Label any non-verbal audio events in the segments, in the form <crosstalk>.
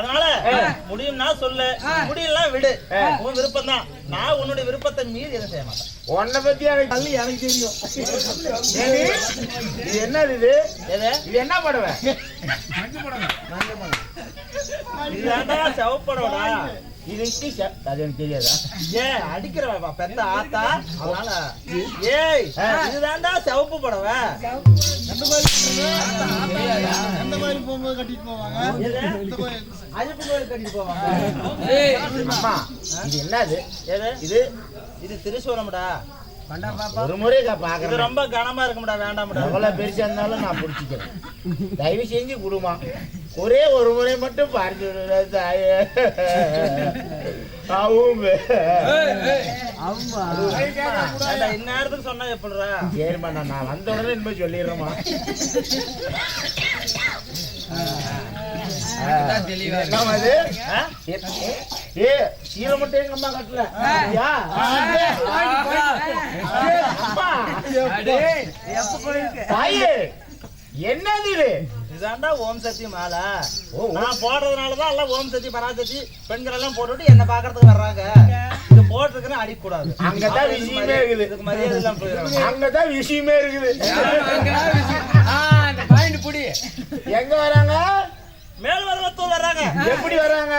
அதனால முடியும்னா சொல்லு. முடியலாம் விடு. உன் விருப்பம் தான் நான் உன்னுடைய விருப்பத்தை மீறி எதுவும் செய்ய மாட்டேன். உன்னை பத்தி எனக்கு தள்ளி எனக்கு தெரியும். ஏடி, இது இது? எது? இது என்ன படவை? இதுதான்டா செவப்படவடா இதுக்கு அது எனக்கு தெரியாதா? ஏ அடிக்கிறவா பெத்த ஆத்தா. அதனால ஏய் இதுதான்டா சிவப்பு படவை. எந்த மாதிரி போகும்போது கட்டிட்டு போவாங்க. அழுப்பு கோயில் கட்டிட்டு போவாங்க அம்மா இது என்னது எது இது இது திருசூலம்டா ஒரு முறை பாக்குறேன் ரொம்ப கனமா இருக்கும்டா வேண்டாம்டா எவ்வளவு பெருசா இருந்தாலும் நான் பிடிச்சிக்கிறேன் தயவு செஞ்சு குடுமா ஒரே ஒரு முறை மட்டும் பார்த்து இந்நேரத்துக்கு சொன்னா எப்படிடா சரிம்மா நான் நான் வந்த உடனே இனிமே சொல்லிடுறேம்மா என்னம்மா இது? ஆ? ஏ சீலை மட்டும் எங்க அம்மா கட்டல? என்னது இது? இதாண்டா ஓம் சக்தி மாலை. நான் போடுறதுனாலதான் எல்லாம் ஓம் சக்தி பராசக்தி பெண்கள் எல்லாம் போட்டுட்டு என்ன பாக்குறதுக்கு வர்றாங்க. இது போட்டிருக்குன்னு அடிக்கூடாது அங்கதான் விஷயமே இருக்குது. இதுக்கு மரியாதை எல்லாம் போயிடும் அங்கதான் விஷயமே இருக்குது. எங்க வராங்க? மேல் வருவத்தூர் வர்றாங்க எப்படி வராங்க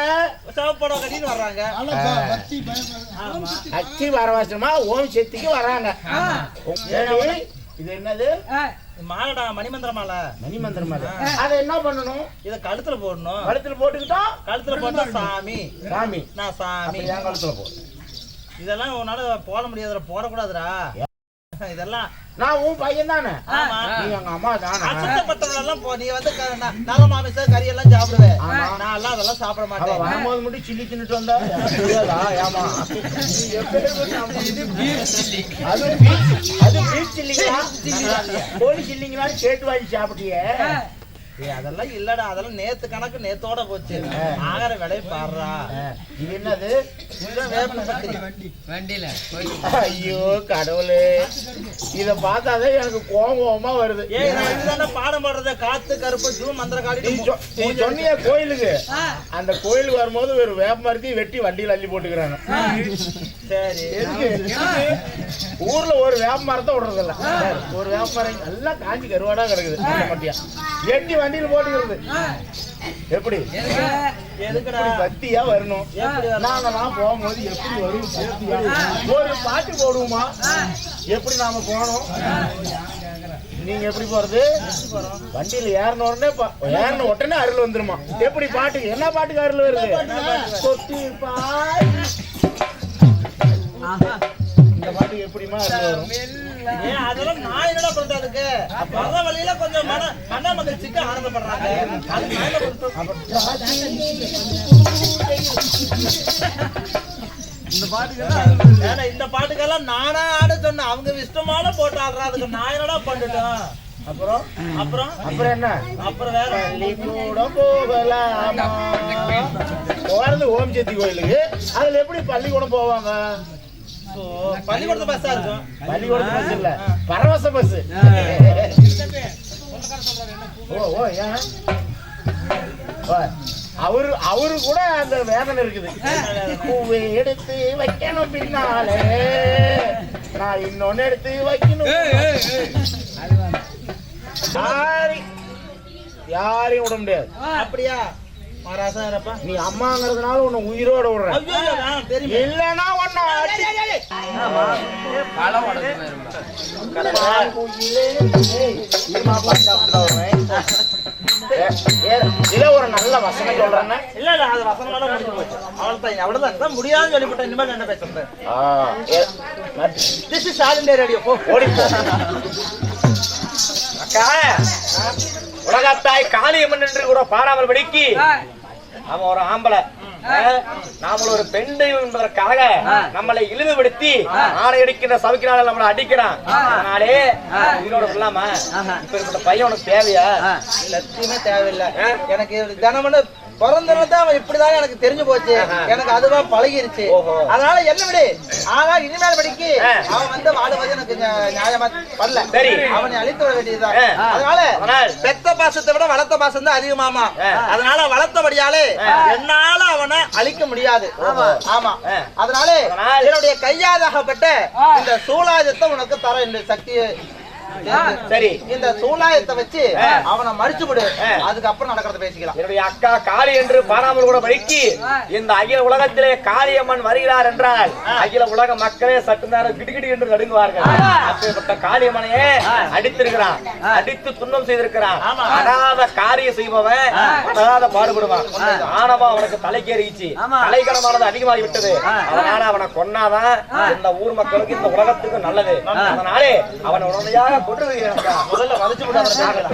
சிவப்படம் கட்டின்னு வர்றாங்க ப- அச்சி வரவாசமா ஓம் சக்திக்கு வராங்க ஏடி, இது என்னது? மாலைடா மணிமந்திர மாலை மணிமந்திரம் அது அதை என்ன பண்ணணும்? இத கழுத்துல போடணும். கழுத்துல போட்டுக்கிட்டோம். கழுத்துல போட்டா சாமி. சாமி. நான் சாமி. என் கழுத்துல போடு இதெல்லாம் உன்னால போட முடியாதுடா போடக்கூடாதுடா. இதெல்லாம். நான் உன் பையன் தானே நீ எங்க அம்மா தானே? அசுத்தப்பட்டவங்க எல்லாம் போ நீ வந்து க- ந- நல மாமிச கறி எல்லாம் சாப்பிடுவேன். நான் எல்லாம் அதெல்லாம் சாப்பிட மாட்டேன். வரும்போது மட்டும் சில்லி தின்னுட்டு வந்தா? தெரியாதா ஏமா. அது beef chilliங்களா? கோழி சில்லிங்களான்னு கேட்டு வாங்கி சாப்பிட்டியே. அதெல்லாம் இல்லடா அதெல்லாம் நேத்து கணக்கு நேத்தோட போச்சு. ஆகிற விலையை பாடுறா இது என்னது? பத்திரி ஐயோ கடவுளே. இத பார்த்தாதான் எனக்கு கோவம் கோவமா வருது. இதுதானே பாடம் பாடுறது. காத்து கருப்பு ஜூ மந்திர நீ காடி சொ- நீ சொன்னிய கோயிலுக்கு. அந்த கோயிலுக்கு வரும்போது ஒரு வேப்ப மரத்தையும் வெட்டி வண்டியில் அள்ளி போட்டுக்கிறாங்க. சரி? ஊர்ல ஒரு வேப்ப மரத்தை விடுறது இல்ல ஒரு வேப்ப மரம் எல்லாம் காஞ்சி கருவாடா கிடக்குது. எட்டி வண்டியில போட்டுக்கிறது. எப்படி? பக்தியா வரணும்? நாங்கெல்லாம் போகும்போது எப்படி வரும்? ஒரு பாட்டு போடுவோமா? எப்படி நாம போனோம் நீங்க எப்படி போறது? வண்டியில ஏறின உடனே ஏறின உடனே அருள் வந்துருமா. எப்படி பாட்டு? என்ன பாட்டுக்கு அருள் வருது? பாய். இந்த பாட்டுக்கு எப்படிமா அருள் வரும்? அதெல்லாம் நான் என்னடா பண்றது அதுக்கு? வர வழியில மன மகிழ்ச்சிக்கு ஆனந்தப்படுறாங்க பண்றது? ஏன்னா இந்த பாட்டுக்கெல்லாம் நானா ஆட சொன்னேன். அவங்க இஷ்டமான போட்டு ஆடுறா. அதுக்கு நான் என்னடா பண்ணிட்டோம் அப்புறம்? அப்புறம்? அப்புறம் என்ன? அப்புறம் வேற பள்ளி கூட போகலாமா? போறது ஓம் சக்தி கோயிலுக்கு. அதுல எப்படி பள்ளிக்கூடம் போவாங்க? பள்ளிக்கூடத்து பஸ்ஸா இருக்கும். பள்ளிக்கூடம் பஸ் இல்ல. பரவச பஸ் ஓ ஓ ஏன்? அவரு அவரு கூட அந்த வேதனை இருக்குது. பூவை எடுத்து வைக்கணும் பின்னாலே. நான் இன்னொன்னு எடுத்து வைக்கணும். யாரி யாரையும் விட முடியாது. அப்படியா? மகாராசா இருப்பா நீ அம்மாங்கிறதுனால உன்னை உயிரோட விடுறேன். ஐயோ நான் தெரியும். இல்லைன்னா உன்னை அடி- குயிலே, இதை ஒரு நல்ல வசனம் சொல்றேன்னா இல்ல இல்ல அது வசனமால முடிஞ்சு போச்சு அவ்வளவுதான் அவ்வளவுதான் முடியாதுன்னு சொல்லிவிட்டேன் இனிமேல் என்ன பேசுறது this is all India radio போ ஓடி போ. அக்கா உலகத்தாய் காளியம்மன் என்று கூட பாராமல் படிக்கி அவன் ஒரு ஆம்பளை நாமளும் ஒரு பெண் தெய்வம் என்பதற்காக நம்மளை இழிவுபடுத்தி ஆணை அடிக்கின்ற சவுக்கினால நம்மளை அடிக்கிறான். அதனாலே உயிரோட சொல்லாமா இப்ப பையன் உனக்கு தேவையா? சத்தியமே தேவையில்லை. எனக்கு தினமும் பிறந்ததுல அவன் இப்படிதான் எனக்கு தெரிஞ்சு போச்சு. எனக்கு அதுவா பழகிருச்சு. அதனால என்ன விடு. ஆனா இனிமேல் படிக்கு அவன் வந்து வாழுவது எனக்கு நியா- நியாயமா சரி. அவனை அழித்து விட வேண்டியதுதான். அதனால பெத்த பாசத்தை விட வளர்த்த பாசம் தான் அதிகமாமா. அதனால வளர்த்தபடியாலே என்னால அவனை அழிக்க முடியாது. ஆமா. அதனால என்னுடைய கையாதாகப்பட்ட இந்த சூலாயுதத்தை உனக்கு தர இந்த சக்தியை. சரி. இந்த சூலாயத்தை வச்சு அவனை மறிச்சு விடு. அதுக்கப்புறம் நடக்கிறத பேசிக்கலாம். என்னுடைய அக்கா காளி என்று பாராமல் கூட படிக்கி இந்த அகில உலகத்திலே காளியம்மன் வருகிறார் என்றால் அகில உலக மக்களே சற்று நேரம் கிடுகிடு என்று நடுங்குவார்கள். அப்பேற்பட்ட காளியம்மனையே அடித்திருக்கிறான். அடித்து துன்பம் செய்திருக்கிறான். அடாத காரியம் செய்பவன் அடாத பாடுபடுவான். ஆணவம் அவனுக்கு தலைக்கேறிச்சு தலைகணமானது அதிகமாகி விட்டது. அதனால அவனை கொன்னாதான் இந்த ஊர் மக்களுக்கு இந்த உலகத்துக்கு நல்லது. அதனாலே அவனை உடனடியாக முதல்ல பேசலாம்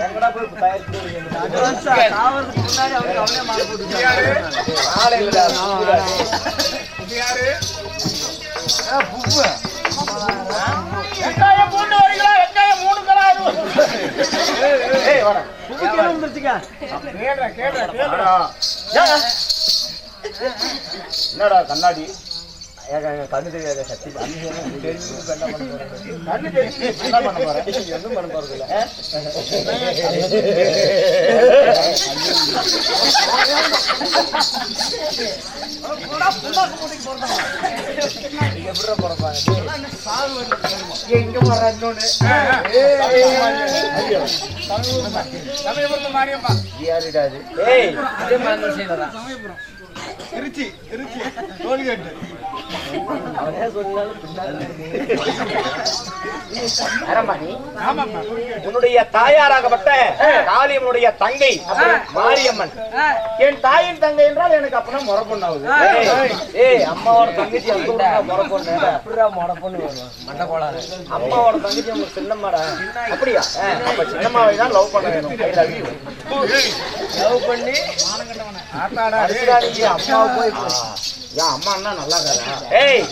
எங்கடா போய். வெங்காயம் பூண்டு வரீங்களா வெங்காயம் மூணு கலாரு ஏய், வாடா. கேடுறா கேடுறா கேடுறா என்னடா கண்ணாடி? கண்ணு தெரியாத சத்தி கண்ணு தெரிஞ்சு என்ன பண்ண போறேன் கண்ணு தெரிஞ்சு என்ன பண்ண போற? ஒன்றும் பண்ண போறது இல்ல. எப்படி போறப்பாங்க எங்க போற இன்னொன்னு ஐயோ சமயபுரத்து மாரியம்மா யாருடா அது ஏய் திருச்சி திருச்சி டோல்கேட்டு. உன்னுடைய தாயாராகப்பட்ட காளியம்மனுடைய தங்கை மாரியம்மன். என் தாயின் தங்கை என்றால் எனக்கு அப்பனா முறை பொண்ணாகுது ஏய், ஏய் அம்மாவோட தங்கச்சி அந்த ஊர்ல முறை பொண்ணு அப்படிடா முறை பொண்ணு வருவான் மண்டை கோளாறு. அம்மாவோட தங்கச்சி அவங்க சின்னம்மாடா? அப்படியா? அப்ப சின்னம்மாவை தான் லவ் பண்ண வேணும். லவ் பண்ணி அம்மாவை போய் என் அம்மா அண்ணா நல்லா ஏய்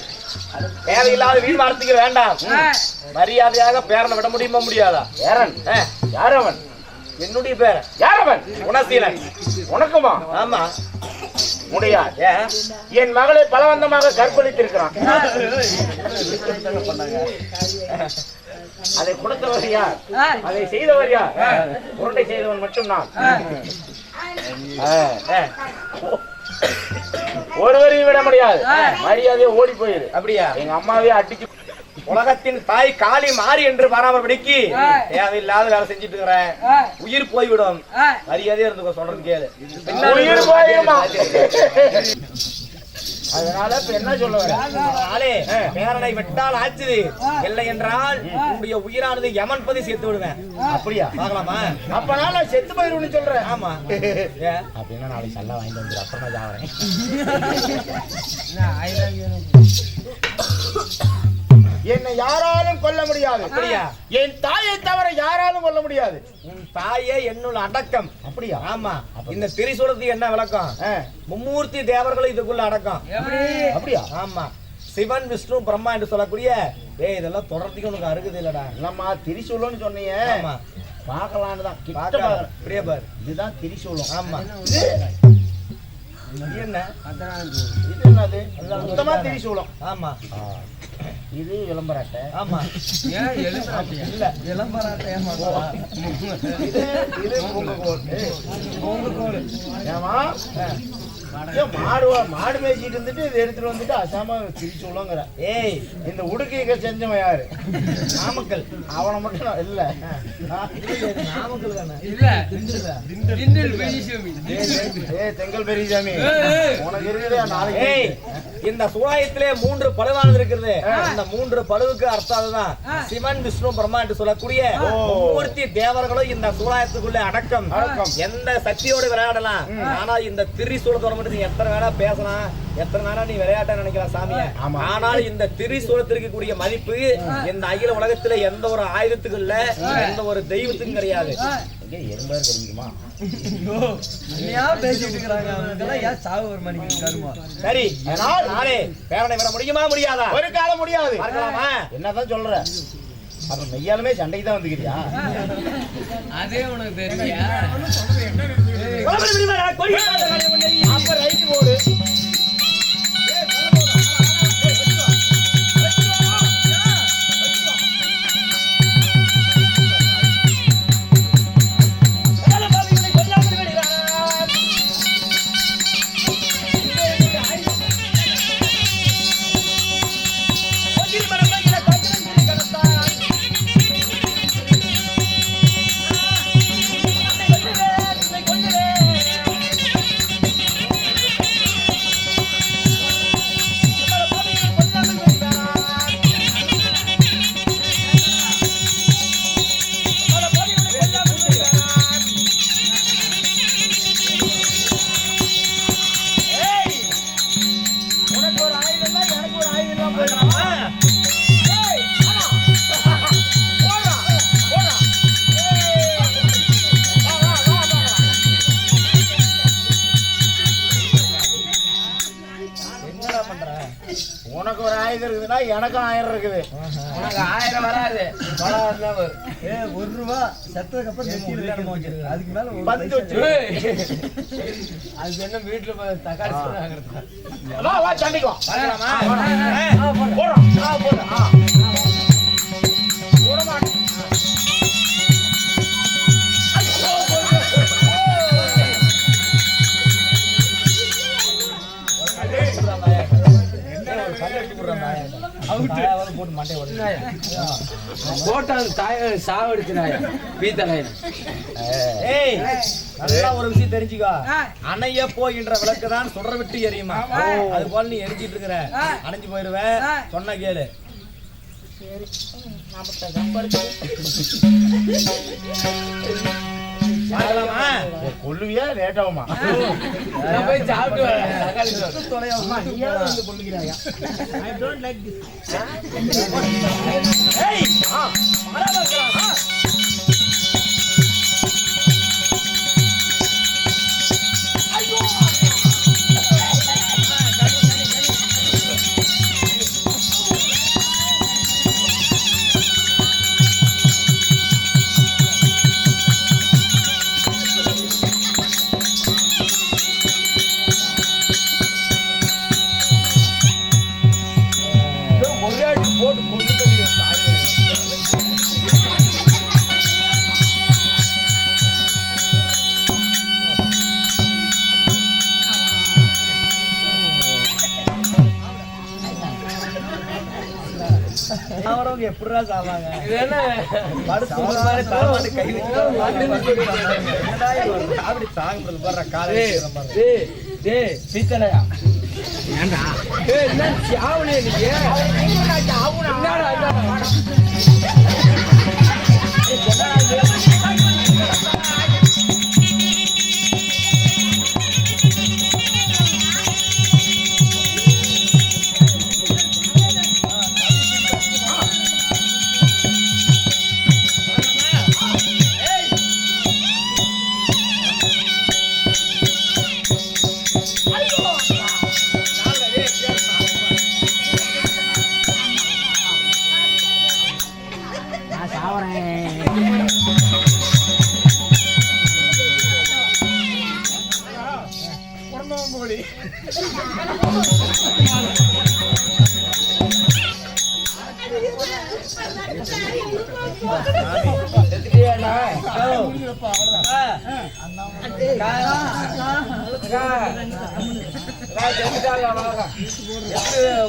தேவையில்லாத வீண் வார்த்தைக்கு வேண்டாம். மரியாதையாக பேரனை விட முடியுமா முடியாதா? பேரன். யார் அவன் என்னுடைய பேரன். யார் அவன் குணசீலன் உனக்குமா? ஆமா. முடியாது. ஏன் என் மகளை பலவந்தமாக கற்பழித்திருக்கிறான். அதை கொடுத்தவர் யார்? அதை செய்தவர் யார்? உருண்டை செய்தவன் மட்டும் நான் ஒருவரையும் விட முடியாது. மரியாதையை ஓடி போயிரு. அப்படியா? எங்க அம்மாவே அடிச்சு உலகத்தின் தாய் காளி மாறி என்று பராமரிக்கு தேவையில்லாத வேலை செஞ்சுட்டு இருக்கிறேன் உயிர் போய்விடும். மரியாதையா இருந்துக்கோ சொல்றது கேளு. உயிர் போயிருமா <laughs> அதனால இப்ப என்ன சொல்ல வர? பேரனை விட்டால் ஆச்சுது இல்லை என்றால் உன்னுடைய உயிரானது யமன் பதி சேர்த்து விடுவேன். அப்படியா? பார்க்கலாமா? அப்ப நான் செத்து போயிருன்னு சொல்றேன் ஆமா? அப்படின்னா நாளைக்கு சல்லா வாங்கிட்டு வந்துரு அப்புறமா ஜாவறேன் <laughs> என்னை யாராலும் கொல்ல முடியாது. அப்படியா? என் தாயை தவிர யாராலும் கொல்ல முடியாது. உன் தாயே என்னுள் அடக்கம். அப்படியா? ஆமா. இந்த திரிசூலத்துக்கு என்ன விளக்கம்? மும்மூர்த்தி தேவர்களும் இதுக்குள்ள அடக்கம். அப்படியா? ஆமா. சிவன் விஷ்ணு பிரம்மா என்று சொல்லக்கூடிய ஏய் இதெல்லாம் தொடர்றதுக்கு உனக்கு அருகுது இல்லடா. இல்லம்மா திரிசூலம்னு சொன்னீங்க. ஆமா. பார்க்கலான்னு தான். இப்படியே பாரு. இதுதான் திரிசூலம். ஆமா. இது என்ன? இது என்னது மொத்தமா திரிசூலம். ஆமா. இது விளம்பராட்டை. ஆமா. இல்ல. இது இது ஏமா ஏன் மாடு வா- மாடு மேய்ச்சிட்டு இருந்துட்டு இதை எடுத்துட்டு வந்துட்டு அசாம திரிசூலங்கிற ஏய். இந்த உடுக்கைக செஞ்சவன் யாரு? நாமக்கல். அவனை மட்டும் நான் இல்ல. நாமக்கல் தானே. ஏ செங்கல் பெரியசாமி. உனக்கு இருக்குது? நாளைக்கு ஏய். இந்த சூழாயத்திலே மூன்று பழுவானது இருக்கிறது. இந்த மூன்று பழுவுக்கு அர்த்தம் அதுதான். சிவன் விஷ்ணு பிரம்மா என்று சொல்லக்கூடிய மூர்த்தி தேவர்களும் இந்த சூழாயத்துக்குள்ள அடக்கம். எந்த சக்தியோடு விளையாடலாம்? ஆனா இந்த திரிசூலத்தோட மட்டும் நீ எத்தனை வேணா பேசலாம். எத்தனை வேணா நீ விளையாட்ட நினைக்கலாம் சாமிய. ஆனால் இந்த திரிசூலத்திற்கு கூடிய மதிப்பு இந்த அகில உலகத்துல எந்த ஒரு ஆயுதத்துக்கும் இல்ல எந்த ஒரு தெய்வத்துக்கும் கிடையாது. எங்க எறும்பாரு கிடைக்குமா சரி நானே பேரனை விட முடியுமா முடியாதா? ஒரு காலம் முடியாது. என்னதான் சொல்ற? அப்ப மெய்யாலுமே சண்டைக்கு தான் வந்துக்கிறியா? அதே உனக்கு தெரியா அப்ப ரைட் போடு. ஒரு ரூபா செத்ததுக்கு அப்புறம் நெத்தியில வைக்கணும் வச்சிருக்கு. அதுக்கு மேல வச்சு. அது என்ன வீட்டுல தக்காளி சோறு வாங்குறதா? வா வா சண்டைக்கு வா. பார்க்கலாமா? ஆ, போடுறோம் போட்டான் தாய சாவடிச்சுனாய பீத்தலையன் ஏய். நல்லா ஒரு விஷயம் தெரிஞ்சுக்கோ. அணைய போகின்ற விளக்கு தான் விட்டு எரியுமா? அது போல நீ எரிஞ்சிட்டு இருக்கிற. அணைஞ்சு போயிருவ. சொன்ன கேளு. <laughs> பார்க்கலாமா? கொல்லுவியா லேட் ஆகுமா நான் போய் சாப்பிட்டு வரேன். தக்காளி சோறு ஏய் ஆ பார்க்கலாம் ஆ. என்னடா இது? அப்படி தாங்குறது பாரு காலை டேய், வைக்கிற பாரு. டேய், டேய், பீத்தலையா ஏண்டா? என்ன சாவலியா நீங்க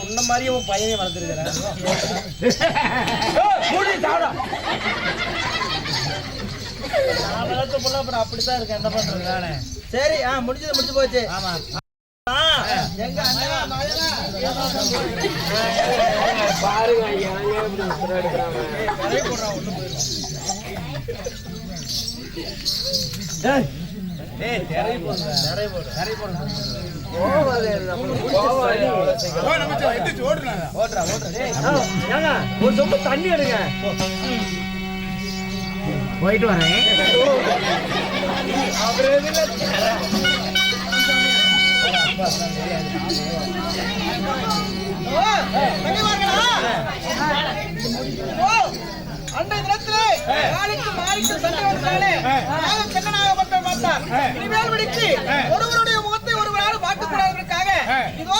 உன்ன மாதிரியே உன் பையனையும் வளர்த்துருக்கிறேன். நான் வளர்த்த புள்ள அப்புறம் அப்படித்தான் இருக்கேன். என்ன பண்றது நானே? சரி ஆ முடிஞ்சது முடிஞ்சு போச்சு. ஆமா. பாருங்க ஒரு சொம்பு தண்ணி எடுங்க. போயிட்டு வரேன். அன்றைய தினத்திலே காளிக்கு மாறிக்கு சண்டை வந்தாலே நாக கண்ணனாகப்பட்ட பார்த்தார் இனிமேல் படிக்கு ஒருவருடைய முகத்தை ஒருவரால் பார்க்க இதோ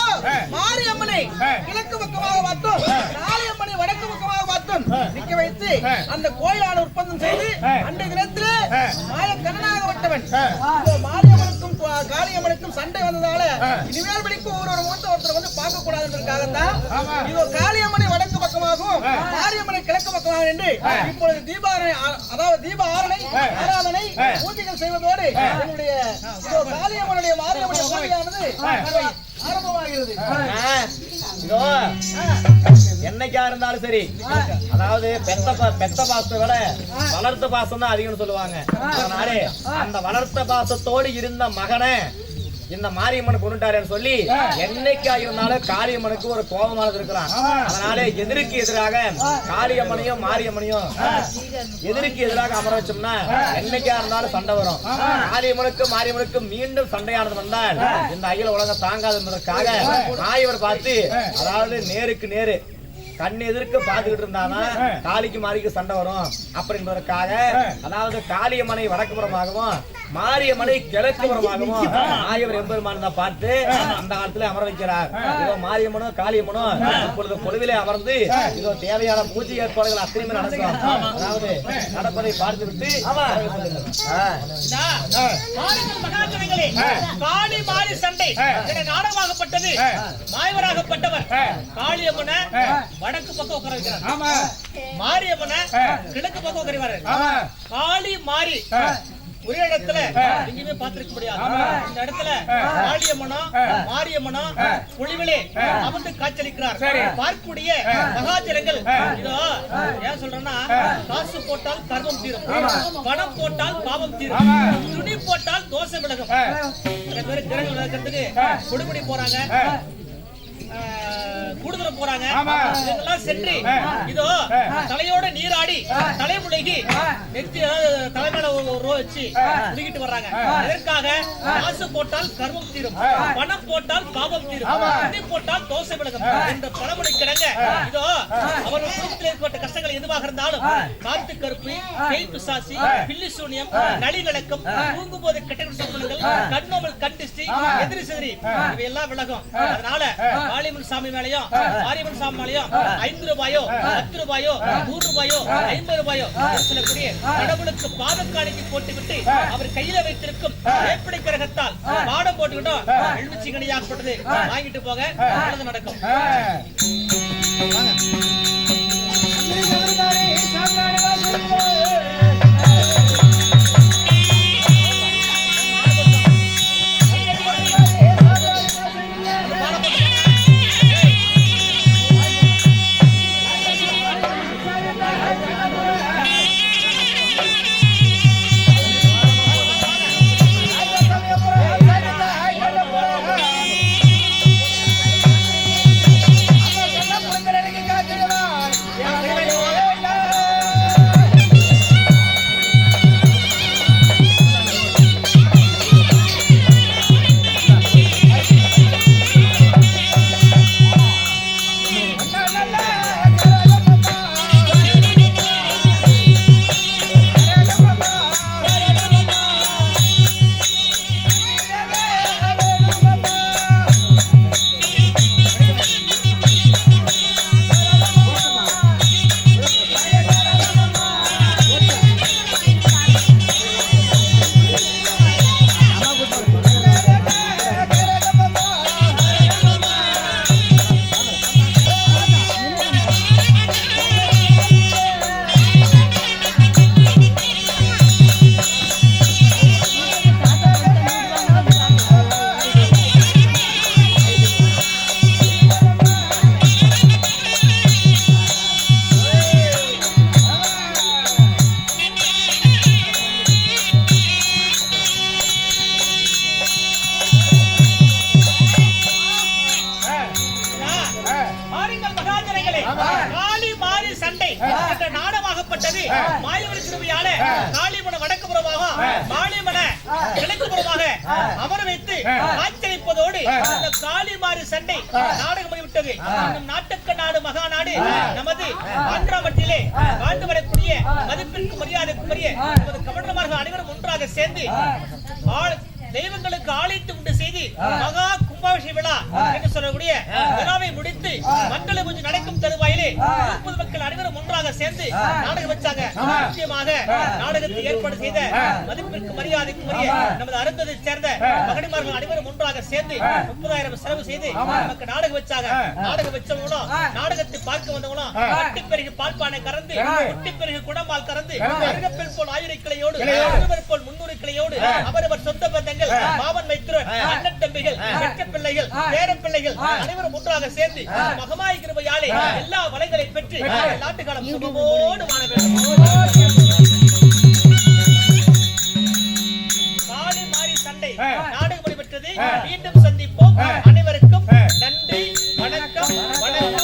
மாரியம்மனை கிழக்கு பக்கமாக பார்த்தோம் காளியம்மனை வடக்கு பக்கமாக பார்த்தோம் நிக்க வைத்து அந்த கோயிலான ஒப்பந்தம் செய்து அன்றைய தினத்திலே கண்ணனாகப்பட்டவன் இதோ மாரியம்மனுக்கும் கா- காளியம்மனுக்கும் சண்டை வந்ததால இனிமேல் படிக்கு ஒருவர் முகத்தை ஒருத்தர் வந்து பார்க்க கூடாதுன்றதுக்காக தான் இதோ காளியம்மனை வடக்கு பக்கமாகவும் மாரியம்மனை கிழக்கு பக்கமாக என்று இப்பொழுது தீபாரணை அதாவது தீப ஆரணை ஆராதனை பூஜைகள் செய்வதோடு என்னுடைய இதோ காளியம்மனுடைய மாரியம்மனுடைய பூஜையானது ஆரம்பமாகிறது. என்னைக்கா இருந்தாலும் சரி. அதாவது பெத்த பெத்த பாசத்தை விட வளர்த்த பாசம் தான் அதிகம்னு சொல்லுவாங்க. அந்த வளர்த்த பாசத்தோடு இருந்த மகனை இந்த மாரியம்மன் கொண்டுட்டாருன்னு சொல்லி என்னைக்கா இருந்தாலும் காளியம்மனுக்கு ஒரு கோபமானது இருக்கிறான். அதனாலே எதிருக்கு எதிராக காளியம்மனையும் மாரியம்மனையும் எதிருக்கு எதிராக அமர வச்சோம்னா என்னைக்கா இருந்தாலும் சண்டை வரும். காளியம்மனுக்கு மாரியம்மனுக்கு மீண்டும் சண்டையானது வந்தால் இந்த அகில உலகம் தாங்காது என்பதற்காக நாயவர் பார்த்து அதாவது நேருக்கு நேரு கண் எதிர்க்க பாத்துக்கிட்டு இருந்தானா காளிக்கு மாரிக்கு சண்டை வரும். அப்படின்றதற்காக அதாவது காளியம்மனை வடக்குப்புறமாகவும் மாரியம்மனை கிழக்குப்புறமாகவும் ஆயவர் எம்பெருமான் தான் பார்த்து அந்த காலத்துல அமர வைக்கிறார். இதோ மாரியம்மனும் காளியம்மனும் இப்பொழுது பொழுதிலே அமர்ந்து இதோ தேவையான பூஜை ஏற்பாடுகள் அத்தனையுமே நடக்கும் அதாவது நடப்பதை பார்த்து விட்டு காளி மாறி சண்டை நாடகமாகப்பட்டது மாயவராகப்பட்டவர் காளியம்மன வடக்கு பக்கம் உட்கார வைக்கிறார். மாரியம்மன கிழக்கு பக்கம் உட்காருவாரு காளி மாறி. ஒரே இடத்துல எங்கேயுமே பார்த்திருக்க முடியாது. இந்த இடத்துல காளியம்மனோ மாரியம்மனோ ஒளிவிலே அமர்ந்து காட்சியளிக்கிறார். பார்க்கக்கூடிய மகாஜனங்கள் இதோ ஏன் சொல்றேன்னா காசு போட்டால் கர்மம் தீரும். பணம் போட்டால் பாவம் தீரும். துணி போட்டால் தோசை விலகும். சில பேர் கிரகம் விளக்கிறதுக்கு குடுமுடி போறாங்க. கூடுதல் போறாங்க. இதெல்லாம் சென்று இதோ தலையோட நீராடி தலைமுழுகி நெத்தி தலைமையில ஒரு ரோ வச்சு முழுகிட்டு வர்றாங்க. எதற்காக காசு போட்டால் கர்மம் தீரும். பணம் போட்டால் பாவம் தீரும். துணி போட்டால் தோசை விலகும் என்ற பழமொழி கிடங்க. இதோ அவர்கள் குடும்பத்தில் ஏற்பட்ட கஷ்டங்கள் எதுவாக இருந்தாலும் காத்து கருப்பு பேய் பிசாசி பில்லி சூனியம் நளி விளக்கம் தூங்கும் போது கெட்ட சொற்களுங்கள் கண்ணோமல் கண்டிஸ்டி எதிரி செதிரி இவையெல்லாம் விலகும். அதனால காளியம்மன் சாமி மேலயும் மாரியம்மன் சாமி மேலயும் ஐந்து ரூபாயோ பத்து ரூபாயோ நூறு ரூபாயோ ஐம்பது ரூபாயோ சொல்லக்கூடிய கடவுளுக்கு பாதம் காணிக்கை போட்டுவிட்டு அவர் கையில வைத்திருக்கும் வேப்பிலை கிரகத்தால் பாடம் போட்டுக்கிட்டோம் எழுச்சி கணியாகப்பட்டது வாங்கிட்டு போக நல்லது நடக்கும். மாயவன் கிருபையால காளிமன வடக்கு புறமாக மாலிமன கிழக்கு புறமாக அமர வைத்து காய்ச்சலிப்பதோடு இந்த காளிமாரி சண்டை நாடகம் விட்டது நம் நாட்டுக்கு நாடு மகாநாடு நமது ஆந்திராமட்டிலே வாழ்ந்து வரக்கூடிய மதிப்பிற்கு மரியாதைக்குரிய நமது கமண்டலமார்கள் அனைவரும் ஒன்றாக சேர்ந்து தெய்வங்களுக்கு ஆழைத்து உண்டு செய்தி மகா கும்பாபிஷேக விழா என்று சொல்லக்கூடிய விழாவை முடித்து மண்டல பூஜை நடக்கும் தருவாயிலே பொது மக்கள் அனைவரும் ஒன்றாக சேர்ந்து நாடகம் வச்சாங்க. முக்கியமாக நாடகத்தை ஏற்பாடு செய்த மதிப்பிற்கு மரியாதைக்குரிய நமது அருந்ததை சேர்ந்த மகனிமார்கள் அனைவரும் ஒன்றாக சேர்ந்து முப்பதாயிரம் செலவு செய்து நமக்கு நாடகம் வச்சாங்க. நாடகம் வச்சவங்களும் நாடகத்தை பார்க்க வந்தவங்களும் கட்டி பிறகு பால்பானை கறந்து ஒட்டி பிறகு குடம்பால் கறந்து அருகப்பெண் போல் ஆயிரம் கிளையோடு போல் முன்னூறு கிளையோடு அவரவர் சொந்த பந்தங்கள் மாமன் மைத்திரன் அண்ணன் தம்பிகள் பிள்ளைகள் பேர பிள்ளைகள் அனைவரும் ஒன்றாக சேர்ந்து மகமாய் கிருபையாலே எல்லா வளங்களை பெற்று நாட்டுக்காலம் சுகமோடு வாழ வேண்டும். சண்டை. பெற்றது மீண்டும் சந்திப்போம். அனைவருக்கும் நன்றி வணக்கம். வணக்கம்.